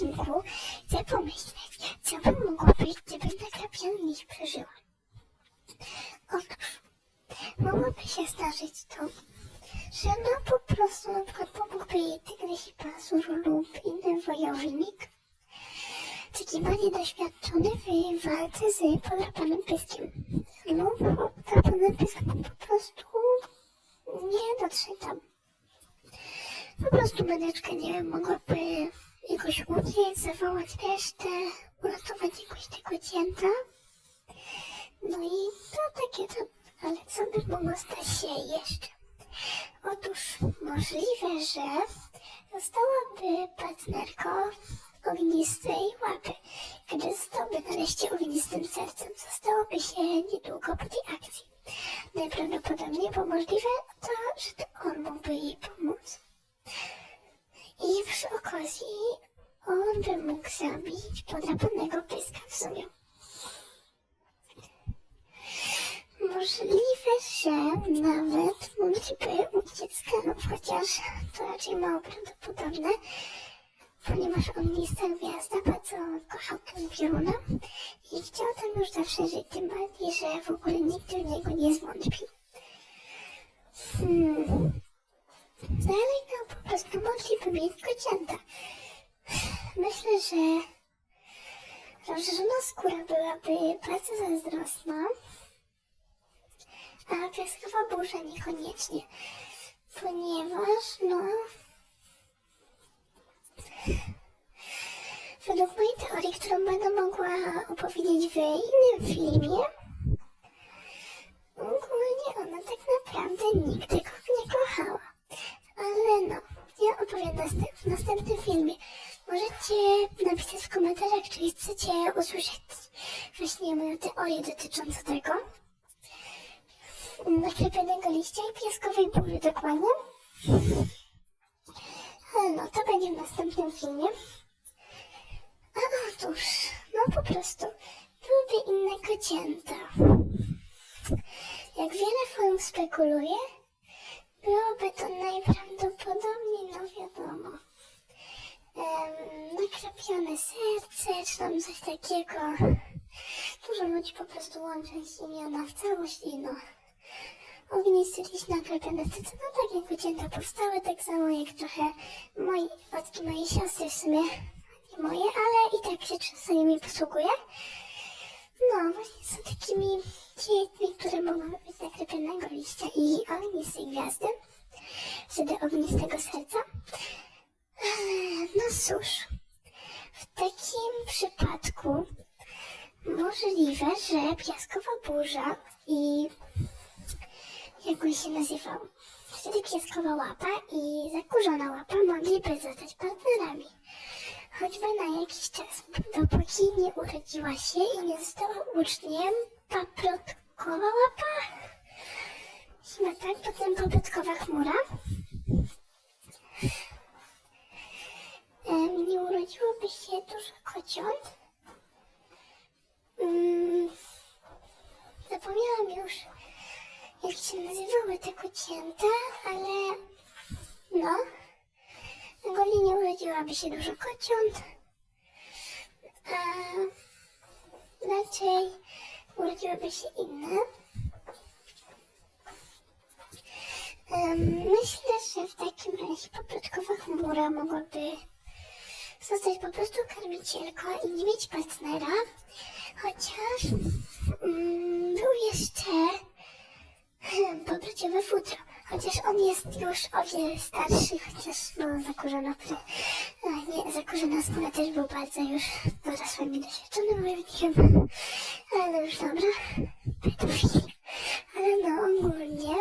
odcinku chcę pomyśleć, co by mogło być, gdybym nakrapiany liść przeżyła. Otóż, mogłoby się zdarzyć to, że no po prostu na przykład pomógłby jej tygrys i pazur lub inny wojownik, taki bardziej doświadczony w walce z podrapanym pyskiem. Lub podrapany pysk po prostu nie dotrze tam. Po prostu medyczka, nie wiem, mogłaby jakoś uciec, zawołać resztę, uratować jakoś tego cięta. No i to takie to, ale co by stać się jeszcze? Otóż możliwe, że zostałaby partnerką ognistej łapy. Gdy zostałby nareszcie ognistym sercem, zostałoby się niedługo po tej akcji. Najprawdopodobniej, bo możliwe to, że to on mógłby jej pomóc. I przy okazji on by mógł zabić podrapanego pyska w sumie. Możliwe, że nawet mogliby uciec kanów, chociaż to raczej mało prawdopodobne, ponieważ ognista gwiazda bardzo kochał tę pioruna i chciał tam już zawsze żyć, tym bardziej, że w ogóle nikt w niego nie zwątpił. Hmm. Dalej no po prostu mogliby mieć kocięta. Myślę, że rozszerzona skóra byłaby bardzo zazdrosna, a piaskowa burza niekoniecznie, ponieważ no według mojej teorii, którą będę mogła opowiedzieć w innym filmie, ogólnie ona tak naprawdę nigdy go nie kochała. Ale no, ja opowiem w następnym filmie. Możecie napisać w komentarzach, czy chcecie usłyszeć właśnie moją teorię dotyczącą tego. Naklepionego liścia i piaskowej burzy dokładnie. Ale no, to będzie w następnym filmie. A otóż, no po prostu, byłyby inne kocięta. Jak wiele forum spekuluje, byłoby to najprawdopodobniej, no wiadomo, nakrapione serce, czy tam coś takiego. Dużo ludzi po prostu łączy imiona w całość i no, ognisty liść nakrapione serce, no takie kocięta powstały, tak samo jak trochę moi, od mojej siostry w sumie, nie moje, ale i tak się czasami mi posługuje. No, właśnie są takimi dziećmi, które mogą być nakrepionego liścia i ognistej gwiazdy, wtedy ognistego serca. No cóż, w takim przypadku możliwe, że piaskowa burza i jak się nazywał? Wtedy piaskowa łapa i zakurzona łapa mogliby zostać partnerami choćby na jakiś czas, dopóki nie urodziła się i nie została uczniem paprotkowa łapa. Chyba tak, potem paprotkowa chmura. Nie urodziłoby się dużo kociąt. Um, zapomniałam już, jak się nazywały te kocięta, ale no. Goli nie urodziłaby się dużo kociąt, a raczej urodziłyby się inne. Myślę, że w takim razie poplotkowa chmura mogłaby zostać po prostu karmicielką i nie mieć partnera, chociaż um, był jeszcze um, pobraciowe futro. Chociaż on jest już o wiele starszy, chociaż no zakurzona, nie, zakurzona skóra też był bardzo już dorosłym i doświadczonym wojownikiem. Ale już dobra, pedofil. Ale no ogólnie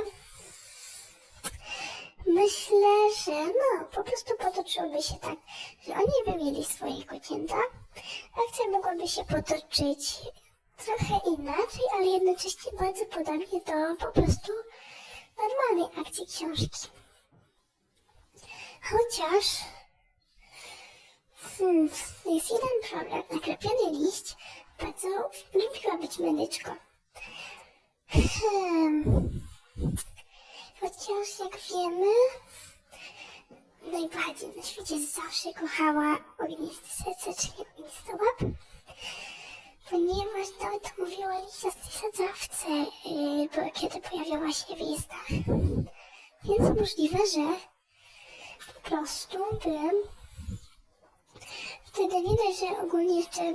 myślę, że no po prostu potoczyłoby się tak, że oni by mieli swoje kocięta, akcja mogłaby się potoczyć trochę inaczej, ale jednocześnie bardzo podobnie do po prostu normalnej akcji książki. Chociaż hmm, jest jeden problem. Naklepiony liść bardzo lubiła być medyczką. Hmm. Chociaż jak wiemy, najbardziej na świecie zawsze kochała ogniste serce, czyli ogniste łap. Ponieważ nawet mówiła tej sadzawce, yy, kiedy pojawiała się w listach. Więc możliwe, że po prostu bym wtedy widać, że ogólnie jeszcze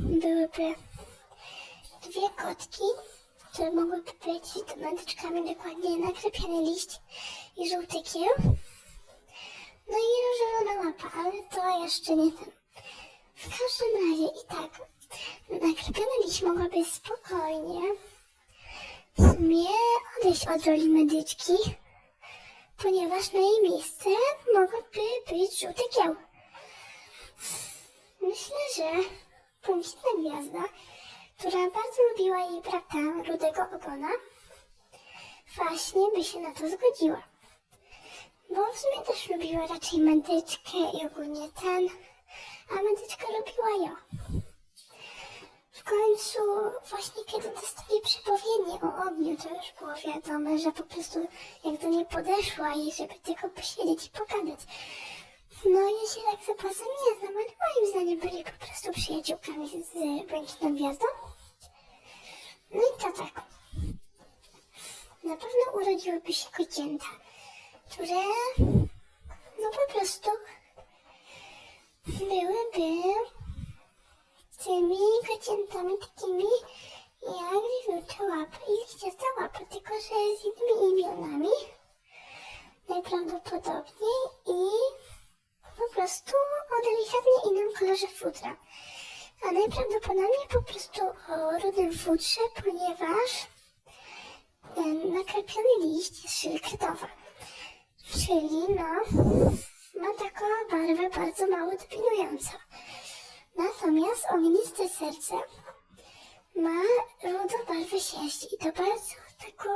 byłyby dwie kotki, które mogłyby być medyczkami dokładnie naklepiany liść i żółty kieł. No i różowa łapa, ale to jeszcze nie ten. W każdym razie i tak, naklepiony liść mogłaby spokojnie w sumie odejść od roli medyczki, ponieważ na jej miejsce mogłaby być żółty kieł. Myślę, że błękitna gwiazda, która bardzo lubiła jej brata rudego ogona, właśnie by się na to zgodziła. Bo w sumie też lubiła raczej medyczkę i ogólnie ten, a medyczka lubiła ją. W końcu, właśnie kiedy dostali przepowiednie o ogniu, to już było wiadome, że po prostu jak do niej podeszła i żeby tylko posiedzieć i pogadać. No ja się tak za pasem nie znam, ale moim zdaniem byli po prostu przyjaciółkami z Błękitną Gwiazdą. No i to tak. Na pewno urodziłyby się kocięta, które no po prostu byłyby tymi kociętami takimi jak wiewiórcze łapy i liściasta łapy, tylko że z innymi imionami najprawdopodobniej i po prostu o delikatnie innym kolorze futra. A najprawdopodobniej po prostu o rudym futrze, ponieważ naklepiony liść jest szylkretowa. Czyli no, ma taką barwę bardzo mało dominującą. Natomiast ogniste serce ma rudą barwę sierści i to bardzo taką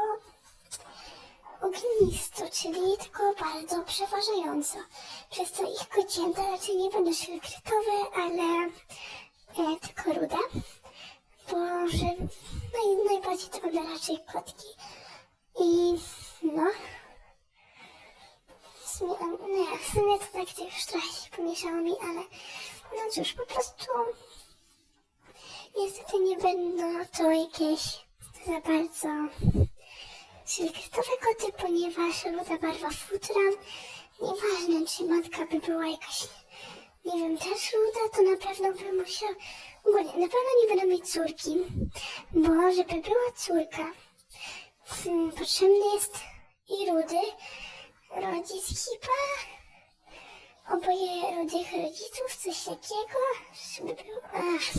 ognistą, czyli taką bardzo przeważająco. Przez co ich kocięta raczej nie będą szylkretowe, ale e, tylko rude. Bo że naj, najbardziej to będą raczej kotki. I no, w sumie, nie, w sumie to tak już trochę się pomieszało mi, ale no cóż, po prostu niestety nie będą to jakieś za bardzo szylkretowe koty, ponieważ ruda barwa futra, nieważne czy matka by była jakaś, nie wiem, też ruda, to na pewno by musiał, na pewno nie będą mieć córki, bo żeby była córka, hmm, potrzebny jest i rudy, rodzic chyba, oboje rudych rodziców, coś takiego, żeby było... Ach,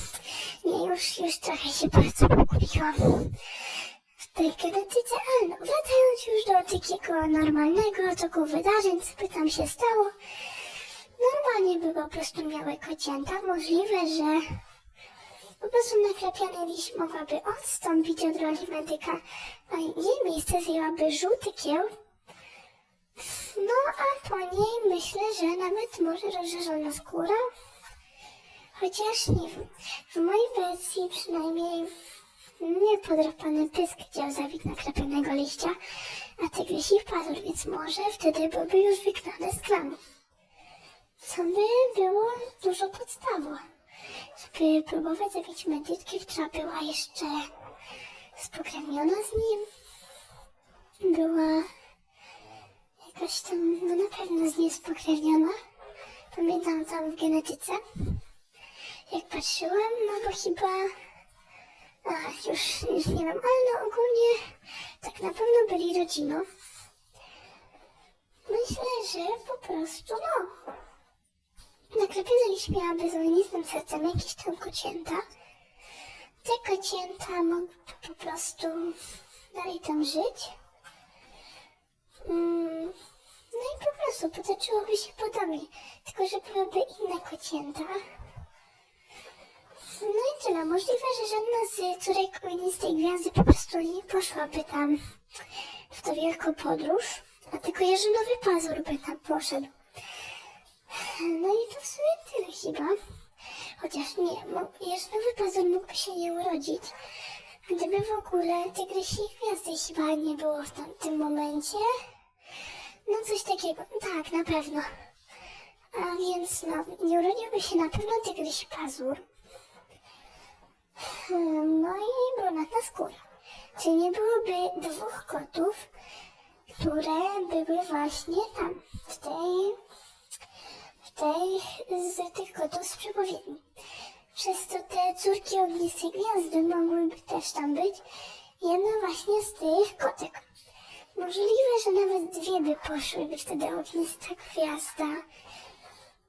nie, już, już trochę się bardzo pogubiłam genetyce, ale no, wracając już do takiego normalnego toku wydarzeń, co by tam się stało, normalnie by po prostu miały kocięta, możliwe, że po prostu naklepiany liść mogłaby odstąpić od roli medyka, a jej miejsce zjęłaby żółty kieł, no a po niej myślę, że nawet może rozszerzona skóra. Chociaż nie wiem. W mojej wersji przynajmniej nie podrapany pysk chciał zabić naklepionego liścia, a tygrysi pazur, więc może wtedy byłby już wygnany z klanu. Co by było dużo podstawą, żeby próbować zabić medyczkę, która była jeszcze spokrewniona z nim. Była jakoś tam, no na pewno z niej spokrewniona. Pamiętam tam w genetyce. Jak patrzyłam, no bo chyba, a już, już nie wiem, ale no ogólnie tak na pewno byli rodziną. Myślę, że po prostu, no, naklepiona liść miałaby z ognistym sercem jakieś tam kocięta. Te kocięta mogłyby po prostu dalej tam żyć. Mm, no i po prostu potoczyłoby się podobnie, tylko że byłyby inne kocięta. No i tyle. Możliwe, że żadna z córek ognistej gwiazdy po prostu nie poszłaby tam w tą wielką podróż, a tylko Jerzynowy Pazur by tam poszedł. No i to w sumie tyle chyba. Chociaż nie, Jerzynowy Pazur mógłby się nie urodzić, gdyby w ogóle Tygrysi Gwiazdy chyba nie było w tamtym momencie. No coś takiego, tak, na pewno. A więc no, nie urodziłby się na pewno tygrys pazur. Hmm, No i brunatna skóra. Czy nie byłoby dwóch kotów, które były właśnie tam, w tej, w tej, z tych kotów z przepowiedni. Przez to te córki ognistej gwiazdy mogłyby też tam być. Jedna właśnie z tych kotek. Możliwe, że nawet dwie by poszłyby wtedy ognista gwiazda.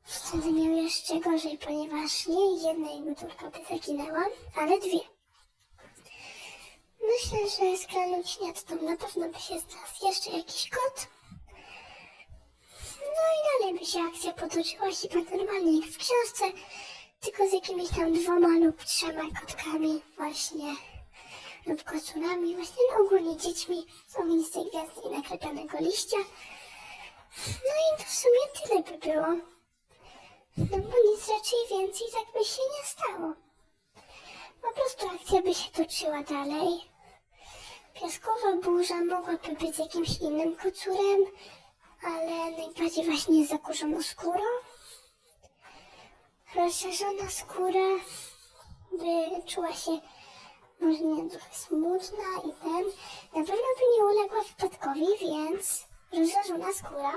Wtedy miał jeszcze gorzej, ponieważ nie jednej by tylko by zaginęła, ale dwie. Myślę, że z klanu Ćniat na pewno by się znalazł jeszcze jakiś kot. No i dalej by się akcja potoczyła chyba normalnie jak w książce, tylko z jakimiś tam dwoma lub trzema kotkami właśnie, lub kocurami, właśnie no ogólnie dziećmi z ognistej gwiazdy i naklepionego liścia. No i to w sumie tyle by było. No bo nic raczej więcej tak by się nie stało. Po prostu akcja by się toczyła dalej. Piaskowa burza mogłaby być jakimś innym kocurem, ale najbardziej właśnie zakurzoną skórą. Rozszerzona skóra by czuła się może nie trochę smutna i ten. Na pewno by nie uległa wypadkowi, więc rozszerzona skóra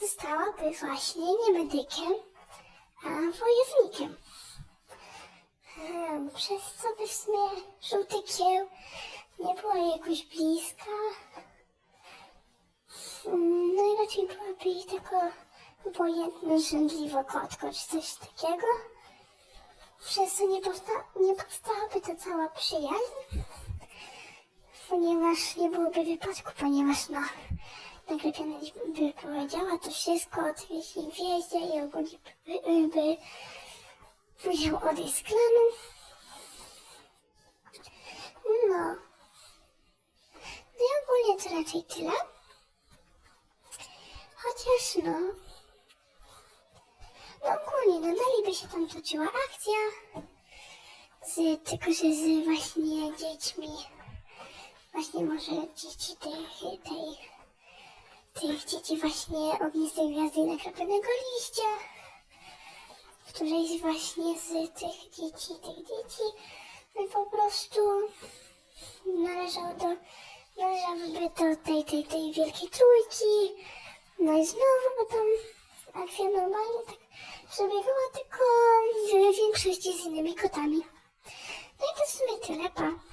zostałaby właśnie nie medykiem, a wojownikiem. Hmm, przez co by w sumie żółty kieł nie była jakoś bliska. No i raczej byłaby ich tylko obojętne żędliwe kotko czy coś takiego. Przez co nie, powsta- nie powstałaby ta cała przyjaźń, ponieważ nie byłoby wypadku, ponieważ no, naglepiona by powiedziała to wszystko o tej gwieździe i ogólnie by, by, by musiał odejść z klanu. No. No i ogólnie to raczej tyle. Chociaż no. No ogólnie, no by się tam toczyła akcja. Z, tylko, że z właśnie dziećmi. Właśnie może dzieci tej, tej, tych dzieci właśnie ognistej gwiazdy i nakropionego liścia. Którejś właśnie z tych dzieci, tych dzieci no po prostu należał do, należałyby do tej, tej, tej wielkiej trójki. No i znowu tam akcja normalnie tak przebiegała tylko w większości z innymi kotami. No i to w sumie tyle, pa.